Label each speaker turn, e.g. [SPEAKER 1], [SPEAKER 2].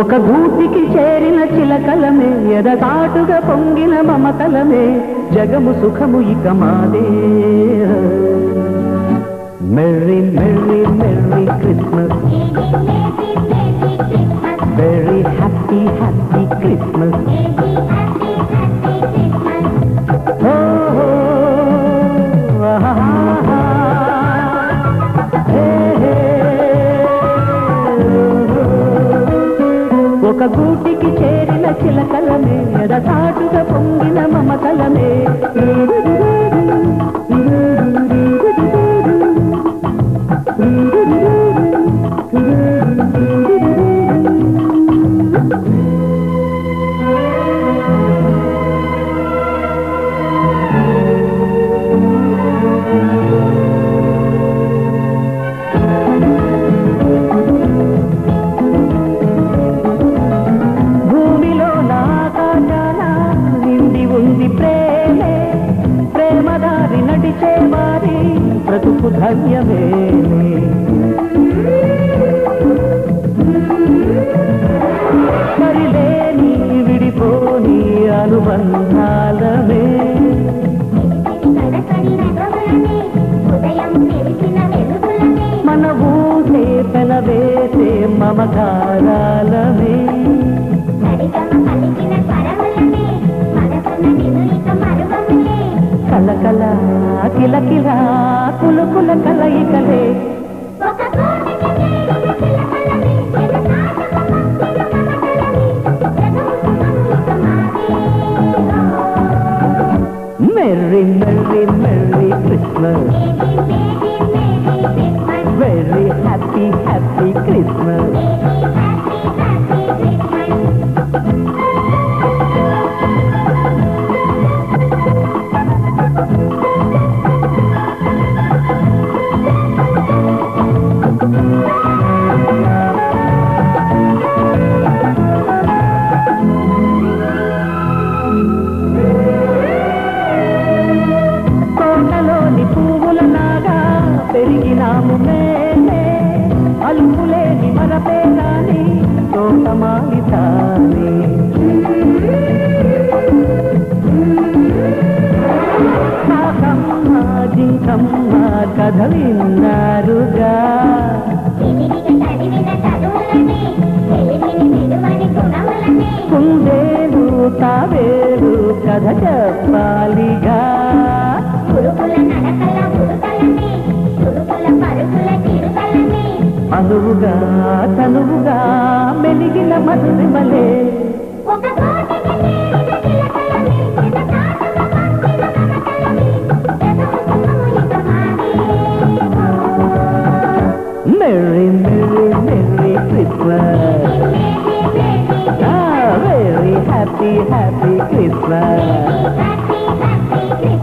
[SPEAKER 1] ఒక గూటికి చేరిన చిలకలమే ఎదతాటుగా పొంగిన మమతలమే జగము సుఖము ఇక మాదే. Merry merry merry Christmas. Very happy happy Christmas ఒక గూటికి చేరిన చిలకలమే ఎడతాటుగా పొంగిన మమతలమే బ్రతుకు ధన్యమే మరిలేని విడిపోని అనుబంధాలమే. మన ఊసే పెనవేసే మమకారాల కలకల కిలకిల కులుకుల కలయికలే. మెర్రీ మెర్రీ మెర్రీ క్రిస్మస్ అలుపులేని తోటమాలి తానే కాకమ్మ కథ విన్నారుగా. కుందేలు తావేలు కథ చెప్పాలిగా. అనువుగా తనువుగా మెలిగిన మధురిమలే Merry, merry, merry Christmas. Ah, very happy, happy Christmas. Happy, happy Christmas.